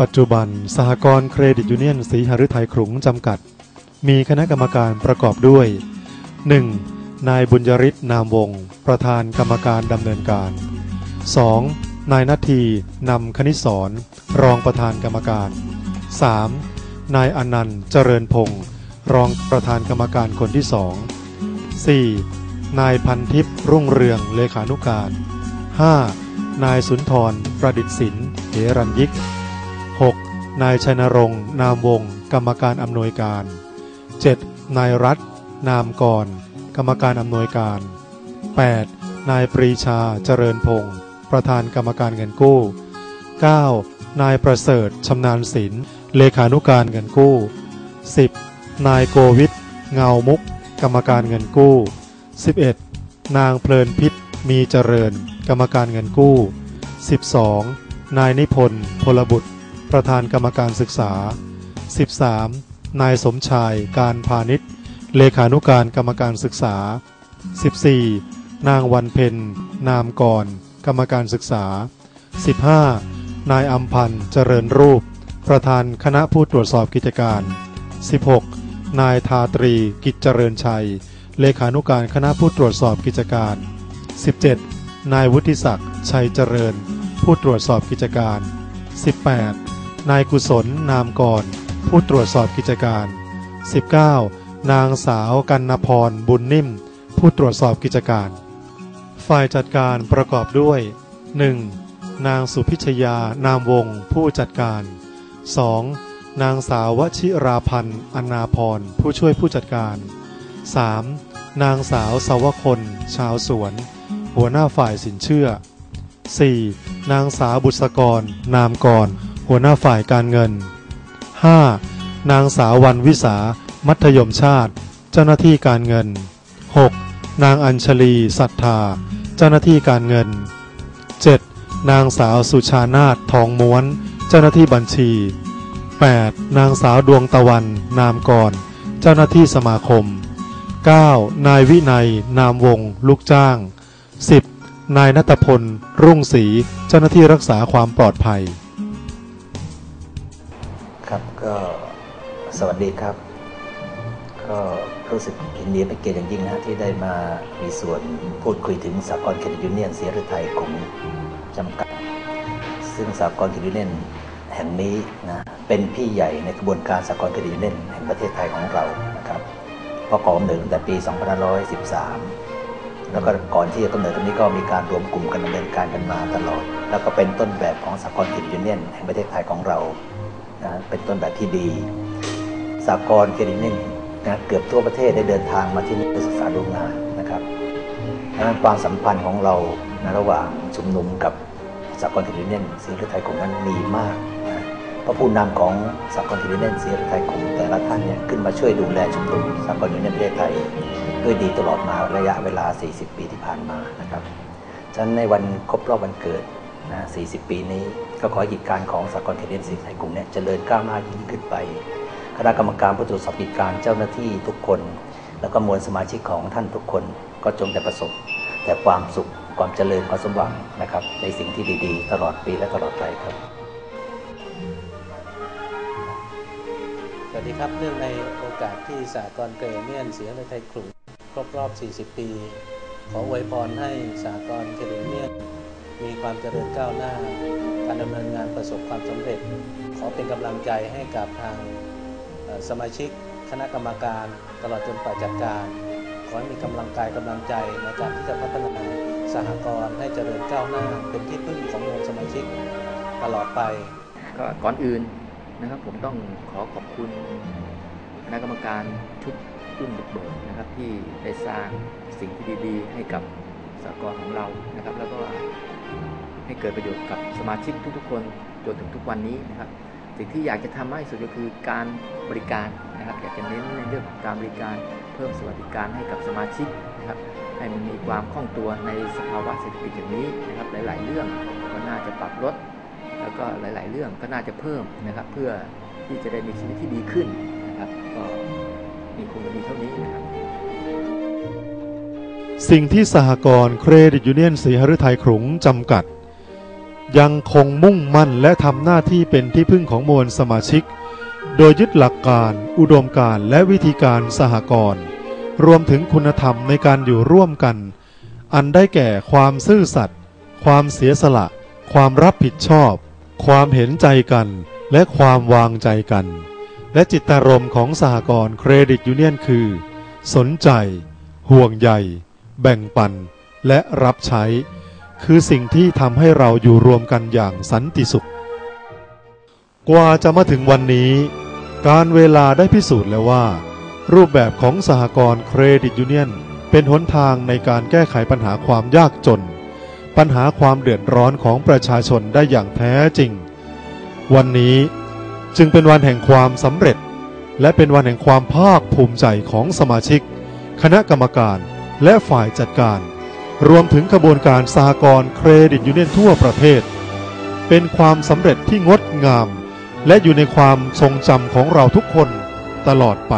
ปัจจุบัน สหกรณ์เครดิตยูเนียนสีหฤทัยขลุงจำกัด มีคณะกรรมการประกอบด้วย 1. นายบุญยริศนามวงศ์ประธานกรรมการดำเนินการ 2. นายนาทีนำคณิตศรรองประธานกรรมการ 3. นายอนันต์เจริญพงศ์รองประธานกรรมการคนที่สอง 4. นายพันทิพย์รุ่งเรืองเลขานุการ 5. นายสุนทรประดิษฐ์ศิลป์เหรัญยิก 6. นายชัยนรงค์ นามวงศ์กรรมการอำนวยการ 7. นายรัฐ นามกร กรรมการอำนวยการ 8. นายปรีชาเจริญพงศ์ประธานกรรมการเงินกู้ 9. นายประเสริฐชำนาญศิลป์เลขานุการเงินกู้ 10. นายโกวิทเงามุก กรรมการเงินกู้ 11. นางเพลินพิษมีเจริญ กรรมการเงินกู้ 12. นายนิพนธ์พลบุตร ประธานกรรมการศึกษา 13. นายสมชายการพาณิชย์ เลขานุการกรรมการศึกษา 14. นางวันเพ็ญนามกร กรรมการศึกษา 15. นายอัมพันธ์เจริญรูป ประธานคณะผู้ตรวจสอบกิจการ 16. นายทาตรีกิจเจริญชัย เลขานุการคณะผู้ตรวจสอบกิจการ 17. นายวุฒิศักดิ์ชัยเจริญ ผู้ตรวจสอบกิจการ 18. นายกุศลนามกรผู้ตรวจสอบกิจการ 19. นางสาวกันนพรบุญนิ่ม ผู้ตรวจสอบกิจการ ฝ่ายจัดการประกอบด้วย 1. นางสุพิชยานามวงศ์ผู้จัดการ 2. นางสาววชิราพันธ์อนาพรผู้ช่วยผู้จัดการ 3. นางสาวสาวคน ชาวสวน หัวหน้าฝ่ายสินเชื่อ 4. นางสาวบุษกร นามกร หัวหน้าฝ่ายการเงิน 5. นางสาววันวิสา มัธยมชาติ เจ้าหน้าที่การเงิน 6. นางอัญชลีศรัทธา เจ้าหน้าที่การเงิน 7. นางสาวสุชานาถทองม้วน เจ้าหน้าที่บัญชี 8. นางสาวดวงตะวัน นามกร เจ้าหน้าที่สมาคม 9. นายวินัย นามวง ลูกจ้าง 10. นายนัตพล รุ่งศรี เจ้าหน้าที่รักษาความปลอดภัย สวัสดีครับ ก็รู้สึกยินดีเป็นเกียรติอย่างยิ่งนะที่ได้มามีส่วนพูดคุยถึงสากลเครดิตยูเนียนเสียฤทัยของจำกัด ซึ่งสากลเครดิตยูเนียนแห่งนี้นะเป็นพี่ใหญ่ในกระบวนการสากลเครดิตยูเนียนแห่งประเทศไทยของเรานะครับเพราะก่อกำเนิดตั้งแต่ปี 2513 แล้วก็ก่อนที่จะกำเนิดตรงนี้ก็มีการรวมกลุ่มกันดำเนินการกันมาตลอด แล้วก็เป็นต้นแบบของสากลเครดิตยูเนียนแห่งประเทศไทยของเรานะเป็นต้นแบบที่ดี สากลเครดิตยูเนียนนะเกือบทั่วประเทศได้เดินทางมาที่นี่เพื่อศึกษาดูงานนะครับดังนั้นความสัมพันธ์ของเรานะระหว่างชุมนุมกับสากลเครดิตยูเนียนศรีฤทัยคงนั้นมีมากนะเพราะผู้นำของสากลเครดิตยูเนียนศรีฤทัยคงแต่ละท่านเนี่ยขึ้นมาช่วยดูแลชุมนุมสากลยูเนียนประเทศไทยด้วยดีตลอดมาระยะเวลา 40 ปีที่ผ่านมานะครับฉะนั้นในวันครบรอบวันเกิดนะ40 ปีนี้ก็ขอให้กิจการของสากลเครดิตสีไทยกลุ่มเนี้เจริญก้าวหน้ายิ่งขึ้นไป คณะกรรมการผู้ตรวจสอบกิจการเจ้าหน้าที่ทุกคน แล้วก็มวลสมาชิกของท่านทุกคนก็จงแต่ประสบ แต่ความสุขความเจริญความสมหวังนะครับ ในสิ่งที่ดีๆ ตลอดปีและตลอดไปครับ สวัสดีครับเนื่องในโอกาสที่สากลเกรเมียนเสียในไทยกลุ่มครบรอบ 40 ปี ขออวยพรให้สากลเกรเมียนมีความเจริญก้าวหน้า การดำเนินงานประสบความสำเร็จ ขอเป็นกำลังใจให้กับทาง สมาชิกคณะกรรมการตลอดจนฝ่ายจัดการ ขอให้มีกำลังกายกำลังใจในการที่จะพัฒนาสหกรณ์ให้เจริญก้าวหน้า เป็นที่พึ่งของมวลสมาชิกตลอดไปก็ก่อนอื่นนะครับผมต้องขอขอบคุณคณะกรรมการชุดรุ่นบุกเบิกนะครับที่ได้สร้างสิ่งที่ดีๆ ให้กับสากลของเรานะครับ แล้วก็ให้เกิดประโยชน์กับสมาชิกทุกๆ คนจนถึงทุกวันนี้นะครับ สิ่งที่อยากจะทำมากที่สุดก็คือการบริการนะครับ อยากจะเน้นในเรื่องของการบริการเพิ่มสวัสดิการให้กับสมาชิกนะครับ ให้มันมีความคล่องตัวในสภาวะเศรษฐกิจอย่างนี้นะครับ หลาย ๆ เรื่องก็น่าจะปรับลดแล้วก็หลาย ๆ เรื่องก็น่าจะเพิ่มนะครับ เพื่อที่จะได้มีชีวิตที่ดีขึ้นนะครับ ก็มีคงจะมีเท่านี้นะครับ สิ่งที่สหกรณ์เครดิตยูเนียนสีหฤทัยขลุงจำกัด ยังคงมุ่งมั่นและทำหน้าที่เป็นที่พึ่งของมวลสมาชิก โดยยึดหลักการ อุดมการและวิธีการสหกรณ์รวมถึงคุณธรรมในการอยู่ร่วมกัน อันได้แก่ความซื่อสัตย์ความเสียสละ ความรับผิดชอบ ความเห็นใจกัน และความวางใจกัน และจิตารมณ์ของสหกรณ์เครดิตยูเนียนคือ สนใจ ห่วงใย แบ่งปัน และรับใช้ คือสิ่งที่ทำให้เราอยู่รวมกันอย่างสันติสุข กว่าจะมาถึงวันนี้ การเวลาได้พิสูจน์แล้วว่า รูปแบบของสหกรณ์เครดิตยูเนียน เป็นหนทางในการแก้ไขปัญหาความยากจน ปัญหาความเดือดร้อนของประชาชนได้อย่างแท้จริง วันนี้จึงเป็นวันแห่งความสำเร็จ และเป็นวันแห่งความภาคภูมิใจของสมาชิก คณะกรรมการและฝ่ายจัดการ รวมถึงขบวนการสากรเครดิตยูเนียนทั่วประเทศ เป็นความสำเร็จที่งดงาม และอยู่ในความทรงจำของเราทุกคนตลอดไป